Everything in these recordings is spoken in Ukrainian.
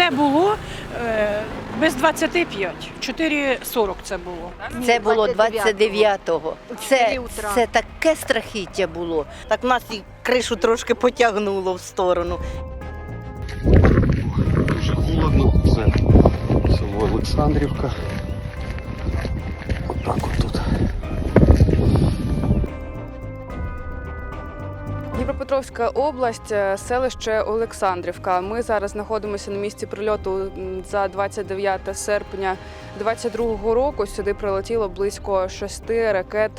Це було е, без 25. 4,40 це було. Це було 29-го. 29-го. Це, це таке страхіття було. Так нас і кришу трошки потягнуло в сторону. Дуже холодно, це село Олександрівка. Дніпропетровська область, е, селище Олександрівка. Ми зараз знаходимося на місці прильоту за 29 серпня 2022 року. Сюди прилетіло близько шести ракет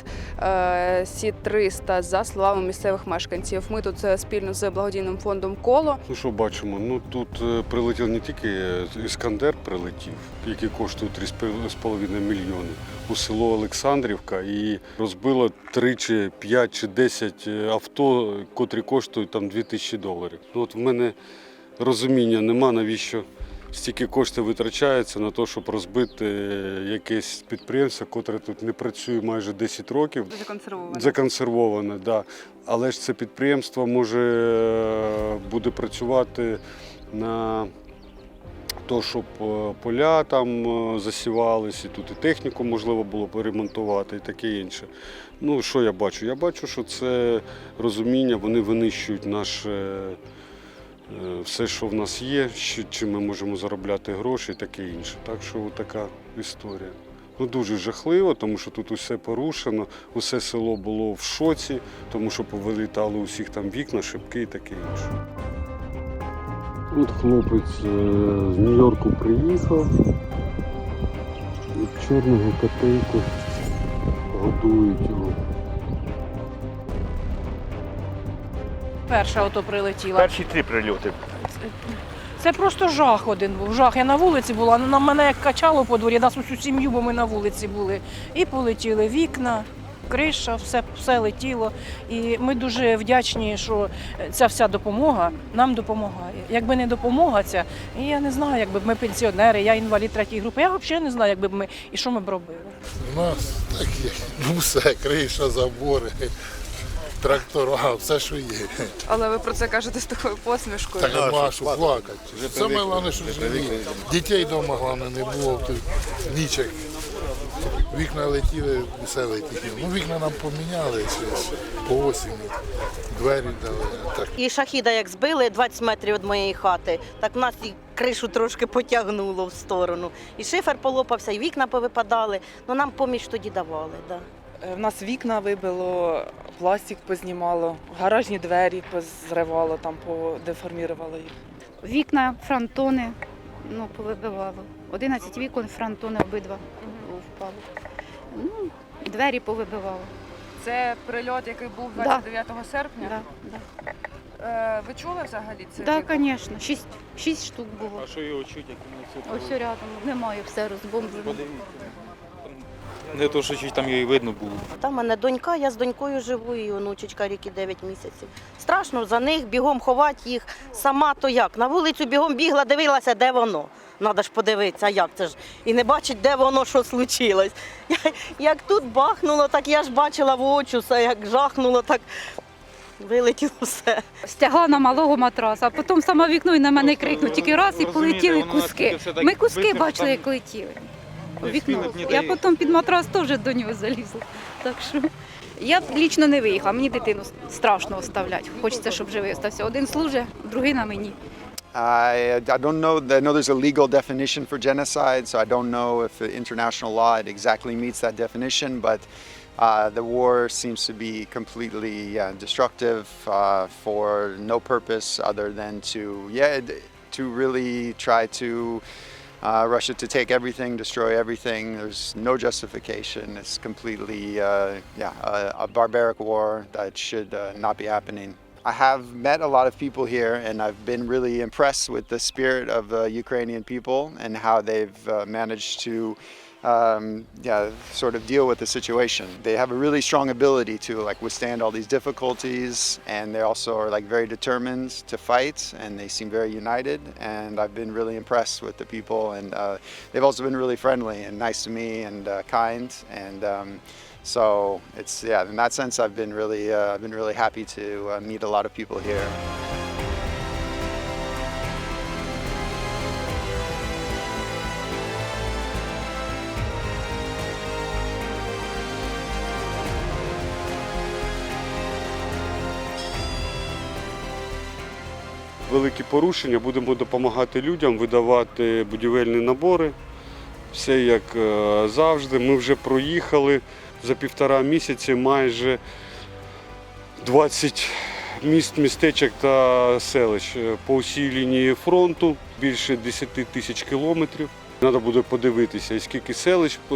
е, Сі-300, за словами місцевих мешканців. Ми тут е, спільно з благодійним фондом Коло Ну що бачимо? Ну тут е, прилетів не тільки Іскандер прилетів, який коштує 3,5 мільйони у село Олександрівка і розбило 3 чи 5 чи 10 авто, котрі коштують там 2 тисячі доларів. От в мене розуміння нема, навіщо стільки коштів витрачається на те, щоб розбити якесь підприємство, котре тут не працює майже 10 років. законсервовано. Законсервоване, да. Але ж це підприємство може е, буде працювати на то, щоб е, поля там е, засівались, і тут і техніку можливо було поремонтувати, і таке інше. Ну, що я бачу? Я бачу, що це розуміння, вони винищують наше. Е, Все, що в нас є, чим ми можемо заробляти гроші і таке інше. Так що така історія. Ну дуже жахливо, тому що тут усе порушено, усе село було в шоці, тому що повилітали усіх там вікна, шибки і таке інше. От хлопець е, з Нью-Йорку приїхав, від чорного котейку годують його. Перша ото прилетіла. Перші три прильоти. Це просто жах один був. Жах. Я на вулиці була, на мене як качало по дворі, нас усю сім'ю, бо ми на вулиці були. І полетіли вікна, криша, все, все летіло. І ми дуже вдячні, що ця вся допомога нам допомагає. Якби не допомога ця, і я не знаю, якби ми пенсіонери, я інвалід третьої групи. Я взагалі не знаю, якби ми і що ми б робили. У нас таке, ну все, криша, забори, трактора, все, що є. Але ви про це кажете з такою посмішкою. Та нема що плакати. Саме головне, що живі. Дітей вдома головне не було, як вікна летіли, все летіло. Ну вікна нам поміняли щось по осені. Двері дали. Так. І шахіда як збили 20 метрів від моєї хати, так нас і кришу трошки потягнуло в сторону. І шифер полопався, і вікна повипадали. Ну нам поміч тоді давали. Да. Е, В нас вікна вибило, пластик познімало, гаражні двері позривало, там подеформірувало їх. Вікна, фронтони, ну, повибивало. 11 вікон, фронтони обидва впало. Ну, двері повибивало. Це прильот, який був Да. серпня. Да, да. Е, ви чули взагалі це? Да, звісно, шість, шість штук було. А що його чуть, як воно Ось рядом, немає, все розбомблено. Не то, що там її видно було. Там мене донька, я з донькою живу, і онучечка рік і 9 місяців. Страшно за них бігом ховати їх. Сама то як. На вулицю бігом бігла, дивилася, де воно. Надо ж подивитися, як це ж. І не бачить, де воно, що случилось. Я, як тут бахнуло, так я ж бачила в очі все, як жахнуло, так вилетіло все. Стягла на малого матраса, а потім сама вікно і на мене крикнув. Тільки раз і полетіли куски. Ми куски бачили, як летіли. У не Вікно. встигли б ні Я де- потім під матрас теж до нього залізла. Так що я б лічно не виїхала, мені дитину страшно оставляти. Хочеться, щоб живий остався. Один служить, другий на мені. I, I don't know. I know there's a legal definition for genocide, so I don't know if the international law it exactly meets that definition. But uh, the war seems to be completely uh, destructive uh, for no purpose other than to yeah d- to really try to. uh, Russia to take everything, destroy everything. There's no justification. It's completely, uh, yeah, a, a barbaric war that should uh, not be happening. I have met a lot of people here, and I've been really impressed with the spirit of the Ukrainian people and how they've uh, managed to, um, yeah, sort of deal with the situation. They have a really strong ability to like withstand all these difficulties, and they also are like very determined to fight, and they seem very united. And I've been really impressed with the people, and uh, they've also been really friendly and nice to me and uh, kind, and. Um, so it's yeah. In that sense, I've been really, uh, I've been really happy to uh, meet a lot of people here. Великі порушення, будемо допомагати людям видавати будівельні набори. Все як е, завжди. Ми вже проїхали за півтора місяці майже 20 міст, містечок та селищ е, по всій лінії фронту, більше 10 тисяч кілометрів. Треба буде подивитися, скільки селищ е,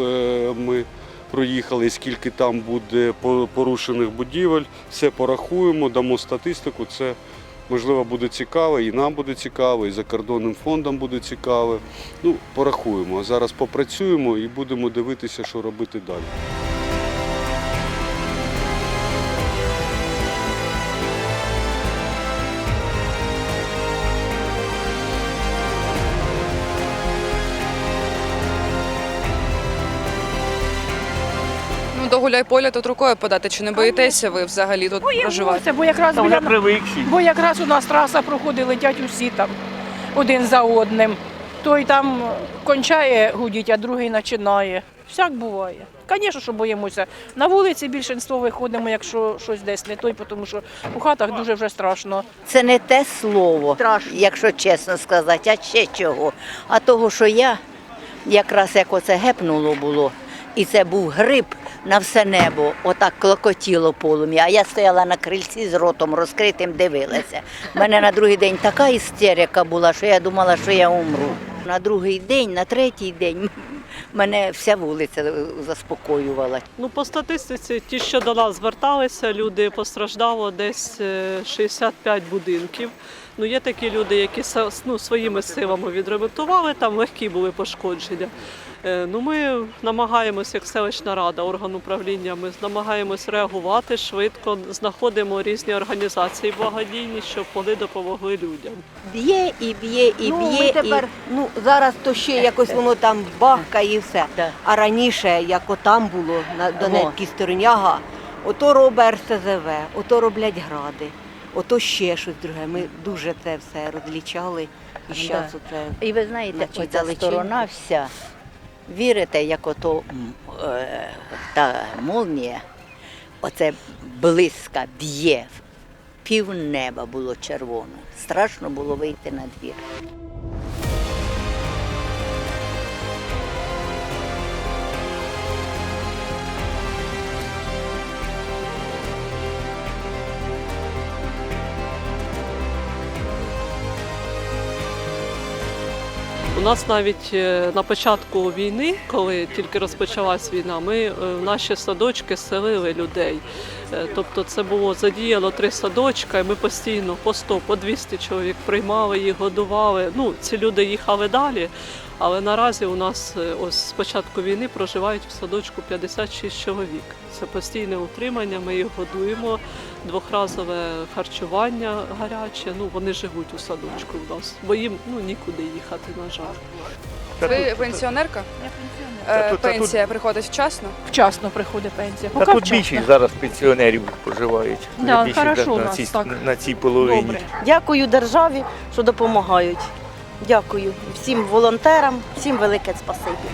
ми проїхали, скільки там буде порушених будівель. Все порахуємо, дамо статистику. Це можливо буде цікаво, і нам буде цікаво, і закордонним фондам буде цікаво. Ну, порахуємо. А зараз попрацюємо і будемо дивитися, що робити далі. До гуляй-поля тут рукою подати. Чи не боїтеся ви взагалі тут проживати? Боїмося, бо якраз біля... Бо якраз у нас траса проходить, летять усі там один за одним. Той там кончає гудіть, а другий починає. Всяк буває. Звісно, що боїмося. На вулиці більшинство виходимо, якщо щось десь не той, тому що у хатах дуже вже страшно. Це не те слово, якщо чесно сказати, а ще чого. А того, що я якраз як оце гепнуло було, і це був гриб на все небо, отак клокотіло полум'я. А я стояла на крильці з ротом розкритим, дивилася. У мене на другий день така істерика була, що я думала, що я умру. На другий день, на третій день мене вся вулиця заспокоювала. Ну, по статистиці, ті, що до нас зверталися, люди постраждало десь е, 65 будинків. Ну, є такі люди, які ну, своїми силами відремонтували, там легкі були пошкодження. Е, Ну, ми намагаємося, як селищна рада, орган управління, ми намагаємось реагувати швидко, знаходимо різні організації благодійні, щоб вони допомогли людям. Б'є і б'є, і ну, б'є. ми тепер, ну зараз то ще якось воно там бахкає і все. Да. А раніше, як отам було на Донецькій стороні, ага, ото робить РСЗВ, ото роблять гради, ото ще щось друге. Ми дуже це все розлічали. І зараз оце. І ви знаєте, оця сторона вся, вірите, як ото е, та молнія, оце близька б'є. Пів неба було червоно. Страшно було вийти на двір. Нас навіть е, на початку війни, коли тільки розпочалась війна, ми е, в наші садочки селили людей. Е, Тобто це було задіяло три садочка, і ми постійно по 100, по 200 чоловік приймали їх, годували. Ну, ці люди їхали далі. Але наразі у нас е, ось з початку війни проживають в садочку 56 чоловік. Це постійне утримання. Ми їх годуємо, двохразове харчування гаряче. Ну вони живуть у садочку в нас, бо їм ну нікуди їхати, на жаль. Ви пенсіонерка? Я Е, Пенсія приходить вчасно. Вчасно приходить пенсія. Та тут вчасно. більшість зараз пенсіонерів проживають. Да, Більшість хорошо у на, нас цій, так. на цій половині. Добре. Дякую державі, що допомагають. Дякую всім волонтерам, всім велике спасибі.